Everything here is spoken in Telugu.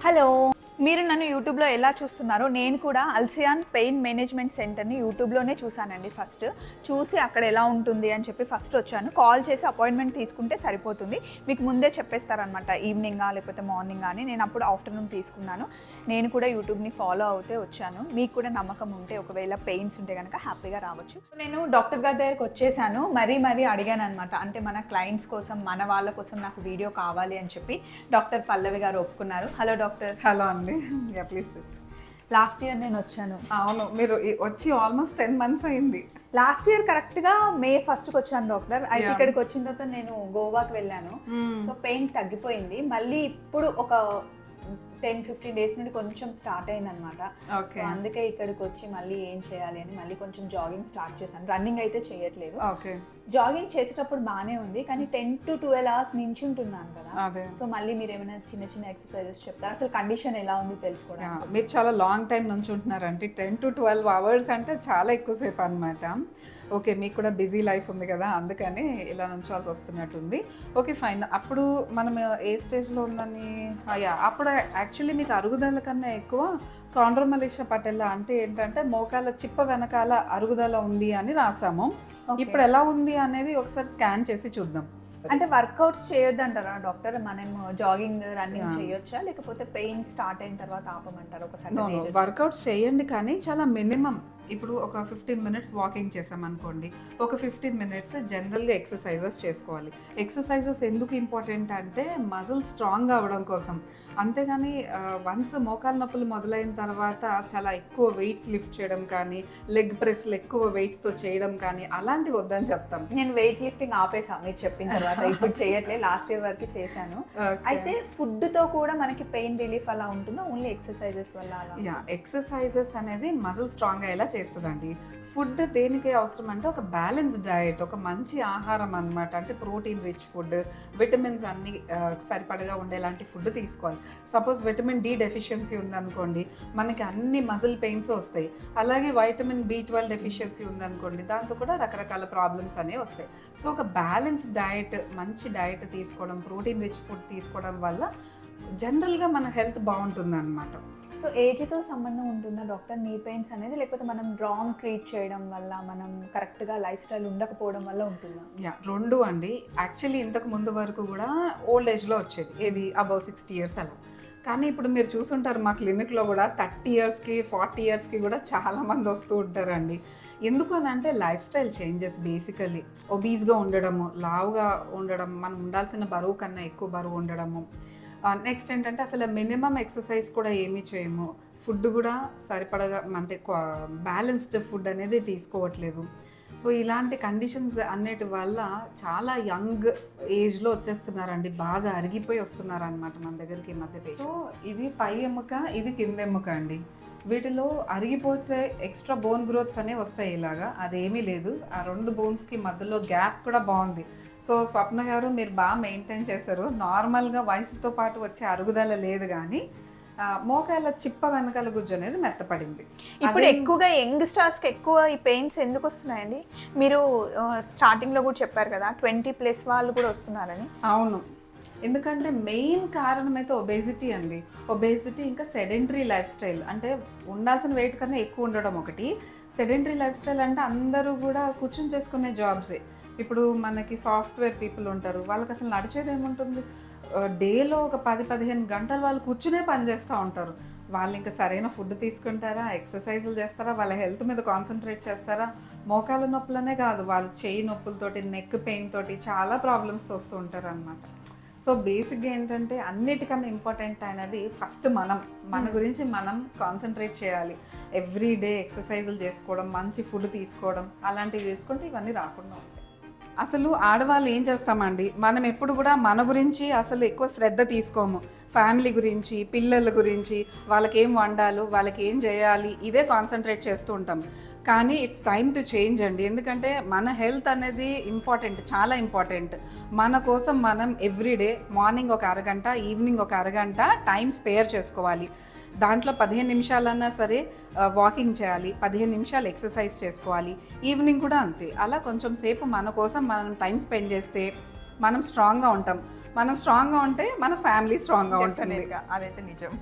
హలో మీరు నన్ను యూట్యూబ్లో ఎలా చూస్తున్నారో? నేను కూడా అల్సియాన్ పెయిన్ మేనేజ్మెంట్ సెంటర్ని యూట్యూబ్లోనే చూశానండి ఫస్ట్. చూసి అక్కడ ఎలా ఉంటుంది అని చెప్పి ఫస్ట్ వచ్చాను. కాల్ చేసి అపాయింట్మెంట్ తీసుకుంటే సరిపోతుంది. మీకు ముందే చెప్పేస్తారనమాట ఈవినింగా లేకపోతే మార్నింగ్ అని. నేను అప్పుడు ఆఫ్టర్నూన్ తీసుకున్నాను. నేను కూడా యూట్యూబ్ని ఫాలో అవుతే వచ్చాను. మీకు కూడా నమ్మకం ఉంటే ఒకవేళ పెయిన్స్ ఉంటే కనుక హ్యాపీగా రావచ్చు. నేను డాక్టర్ గారి దగ్గరికి వచ్చేసాను. మరీ మరీ అడిగాను అనమాట అంటే మన క్లయింట్స్ కోసం మన వాళ్ళ కోసం నాకు వీడియో కావాలి అని చెప్పి డాక్టర్ పల్లవి గారు ఒప్పుకున్నారు. Hello doctor. హలో అండి. Yeah please sit last year నేను వచ్చాను. అవును మీరు వచ్చి ఆల్మోస్ట్ టెన్ మంత్స్ అయింది. లాస్ట్ ఇయర్ కరెక్ట్గా మే ఫస్ట్కి వచ్చాను డాక్టర్ అయితే. ఇక్కడికి వచ్చిన తర్వాత నేను గోవాకి వెళ్ళాను. సో పెయిన్ తగ్గిపోయింది. మళ్ళీ ఇప్పుడు ఒక టెన్ ఫిఫ్టీన్ డేస్ నుండి కొంచెం స్టార్ట్ అయిందనమాట సో ఓకే. అందుకే ఇక్కడికి వచ్చి మళ్ళీ ఏం చేయాలి అని మళ్ళీ కొంచెం జాగింగ్ స్టార్ట్ చేశాను. రన్నింగ్ అయితే చేయట్లేదు. ఓకే. జాగింగ్ చేసేటప్పుడు బాగానే ఉంది కానీ టెన్ టు ట్వెల్వ్ అవర్స్ నుంచి ఉంటున్నాను కదా. సో మళ్ళీ మీరు ఏమైనా చిన్న చిన్న ఎక్సర్సైజెస్ చెప్తారా? అసలు కండిషన్ ఎలా ఉంది యా, తెలుసుకోవడానికి మీరు చాలా లాంగ్ టైం నుంచి ఉంటున్నారంటే టెన్ టు ట్వెల్వ్ అవర్స్ అంటే చాలా ఎక్కువసేపు అనమాట ఓకే మీకు కూడా బిజీ లైఫ్ ఉంది కదా అందుకని ఇలా నుంచోవాల్సి వస్తున్నట్టుంది ఓకే ఫైన్. అప్పుడు మనం ఏ స్టేజ్లో ఉందని యా అప్పుడు యాక్చువల్లీ మీకు అరుగుదల కన్నా ఎక్కువ కాండ్రోమలేషియా పటెల్లా అంటే ఏంటంటే మోకాల చిప్ప వెనకాల అరుగుదల ఉంది అని రాసాము. ఇప్పుడు ఎలా ఉంది అనేది ఒకసారి స్కాన్ చేసి చూద్దాం. అంటే వర్కౌట్స్ చేయొద్దు అంటారా డాక్టర్? మనం జాగింగ్ రన్నింగ్. చేయొచ్చా? లేకపోతే పెయిన్ స్టార్ట్ అయిన తర్వాత ఆపమంటారు? ఒక no certain no age workouts చేయండి కానీ చాలా మినిమం. ఇప్పుడు ఒక ఫిఫ్టీన్ మినిట్స్ వాకింగ్ చేసాం అనుకోండి ఒక ఫిఫ్టీన్ మినిట్స్ జనరల్గా ఎక్సర్సైజెస్ చేసుకోవాలి. ఎక్సర్సైజెస్ ఎందుకు ఇంపార్టెంట్ అంటే మజిల్ స్ట్రాంగ్ అవ్వడం కోసం. అంతేగాని వన్స్ మోకాలు నొప్పులు మొదలైన తర్వాత చాలా ఎక్కువ వెయిట్స్ లిఫ్ట్ చేయడం కానీ లెగ్ ప్రెస్లు ఎక్కువ వెయిట్స్తో చేయడం కానీ అలాంటివి వద్దని చెప్తాం. నేను వెయిట్ లిఫ్టింగ్ ఆపేసా మీరు చెప్పిన తర్వాత. ఇప్పుడు చేయట్లేదు లాస్ట్ ఇయర్ వరకు చేశాను. అయితే ఫుడ్తో కూడా మనకి పెయిన్ రిలీఫ్ అలా ఉంటుందా? ఓన్లీ ఎక్సర్సైజెస్ వల్ల యా ఎక్సర్సైజెస్ అనేది మజిల్ స్ట్రాంగ్ అయ్యేలా చేస్తుందండి. ఫుడ్ దేనికి అవసరం అంటే ఒక బ్యాలెన్స్ డయట్ ఒక మంచి ఆహారం అనమాట అంటే ప్రోటీన్ రిచ్ ఫుడ్ విటమిన్స్ అన్ని సరిపడగా ఉండేలాంటి ఫుడ్ తీసుకోవాలి. సపోజ్ విటమిన్ డి డెఫిషియన్సీ ఉందనుకోండి మనకి అన్ని మజిల్ పెయిన్స్ వస్తాయి. అలాగే వైటమిన్ బి ట్వెల్వ్ డెఫిషియన్సీ ఉందనుకోండి దాంతో కూడా రకరకాల ప్రాబ్లమ్స్ అనేవి వస్తాయి. సో ఒక బ్యాలెన్స్ డయట్ మంచి డయట్ తీసుకోవడం ప్రోటీన్ రిచ్ ఫుడ్ తీసుకోవడం వల్ల జనరల్గా మన హెల్త్ బాగుంటుంది అనమాట సో ఏజ్తో సంబంధం ఉంటుందా డాక్టర్ నీ పెయిన్స్ అనేది లేకపోతే మనం రాంగ్ ట్రీట్ చేయడం వల్ల మనం కరెక్ట్గా లైఫ్ స్టైల్ ఉండకపోవడం వల్ల ఉంటుందా? యా రెండు అండి. యాక్చువల్లీ ఇంతకు ముందు వరకు కూడా ఓల్డ్ ఏజ్లో వచ్చేది. ఏది? అబౌవ్ సిక్స్టీ ఇయర్స్ అలా. కానీ ఇప్పుడు మీరు చూసుంటారు మా క్లినిక్లో కూడా థర్టీ ఇయర్స్కి ఫార్టీ ఇయర్స్కి కూడా చాలా మంది వస్తూ ఉంటారండి. ఎందుకు అని అంటే లైఫ్ స్టైల్ చేంజెస్ బేసికలీ ఒబీస్గా ఉండడము లావుగా ఉండడం మనం ఉండాల్సిన బరువు కన్నా ఎక్కువ బరువు ఉండడము. నెక్స్ట్ ఏంటంటే అసలు మినిమం ఎక్సర్సైజ్ కూడా ఏమీ చేయము. ఫుడ్ కూడా సరిపడగా అంటే బ్యాలెన్స్డ్ ఫుడ్ అనేది తీసుకోవట్లేదు. సో ఇలాంటి కండిషన్స్ అన్నిటి వల్ల చాలా యంగ్ ఏజ్లో వచ్చేస్తున్నారండి బాగా అరిగిపోయి వస్తున్నారు అనమాట మన దగ్గరికి ఈ మధ్య సో ఇది పై ఎముక ఇది కింద ఎముక అండి. వీటిలో అరిగిపోతే ఎక్స్ట్రా బోన్ గ్రోత్స్ అనేవి వస్తాయి ఇలాగా. అదేమీ లేదు. ఆ రెండు బోన్స్కి మధ్యలో గ్యాప్ కూడా బాగుంది. సో స్వప్న గారు మీరు బాగా మెయింటైన్ చేశారు. నార్మల్గా వయసుతో పాటు వచ్చే అరుగుదల లేదు కానీ మోకాళ్ళ చిప్ప వెనకాల గుజ్జు అనేది మెత్తపడింది. ఇప్పుడు ఎక్కువగా యంగ్ స్టార్స్కి ఎక్కువ ఈ పెయిన్స్ ఎందుకు వస్తున్నాయండి? మీరు స్టార్టింగ్లో కూడా చెప్పారు కదా ట్వంటీ ప్లస్ వాళ్ళు కూడా వస్తున్నారని. అవును. ఎందుకంటే మెయిన్ కారణం అయితే ఒబేసిటీ అండి. ఒబేసిటీ ఇంకా సెడెంటరీ లైఫ్ స్టైల్. అంటే ఉండాల్సిన వెయిట్ కన్నా ఎక్కువ ఉండడం ఒకటి. సెడెంటరీ లైఫ్ స్టైల్ అంటే అందరూ కూడా కూర్చొని చేసుకునే జాబ్సే. ఇప్పుడు మనకి సాఫ్ట్వేర్ పీపుల్ ఉంటారు. వాళ్ళకి అసలు నడిచేది ఏముంటుంది? డేలో ఒక పది పదిహేను గంటలు వాళ్ళు కూర్చునే పని చేస్తూ ఉంటారు. వాళ్ళు ఇంకా సరైన ఫుడ్ తీసుకుంటారా? ఎక్సర్సైజులు చేస్తారా? వాళ్ళ హెల్త్ మీద కాన్సన్ట్రేట్ చేస్తారా? మోకాల నొప్పులనే కాదు. వాళ్ళ చేయి నొప్పులతోటి నెక్ పెయిన్ తోటి చాలా ప్రాబ్లమ్స్ వస్తూ ఉంటారు అనమాట సో బేసిక్గా ఏంటంటే అన్నిటికన్నా ఇంపార్టెంట్ అనేది ఫస్ట్ మనం. మన గురించి మనం కాన్సన్ట్రేట్ చేయాలి. ఎవ్రీ డే ఎక్సర్సైజులు చేసుకోవడం మంచి ఫుడ్ తీసుకోవడం అలాంటివి చేసుకుంటే ఇవన్నీ రాకుండా ఉంటాయి. అసలు ఆడవాళ్ళు ఏం చేస్తామండి? మనం ఎప్పుడు కూడా మన గురించి అసలు ఎక్కువ శ్రద్ధ తీసుకోము. ఫ్యామిలీ గురించి పిల్లల గురించి వాళ్ళకి ఏం వండాలో వాళ్ళకి ఏం చేయాలి ఇదే కాన్సన్ట్రేట్ చేస్తూ ఉంటాం. కానీ ఇట్స్ టైమ్ టు చేంజ్ అండి. ఎందుకంటే మన హెల్త్ అనేది ఇంపార్టెంట్ చాలా ఇంపార్టెంట్. మన కోసం మనం ఎవ్రీడే మార్నింగ్ ఒక అరగంట ఈవినింగ్ ఒక అరగంట టైం స్పేర్ చేసుకోవాలి. దాంట్లో పదిహేను నిమిషాలన్నా సరే వాకింగ్ చేయాలి పదిహేను నిమిషాలు ఎక్సర్సైజ్ చేసుకోవాలి ఈవినింగ్ కూడా అంతే. అలా కొంచెం సేపు మన కోసం మనం టైం స్పెండ్ చేస్తే మనం స్ట్రాంగ్గా ఉంటాం. మనం స్ట్రాంగ్గా ఉంటే మన ఫ్యామిలీ స్ట్రాంగ్గా ఉంటుంది. అదైతే నిజం.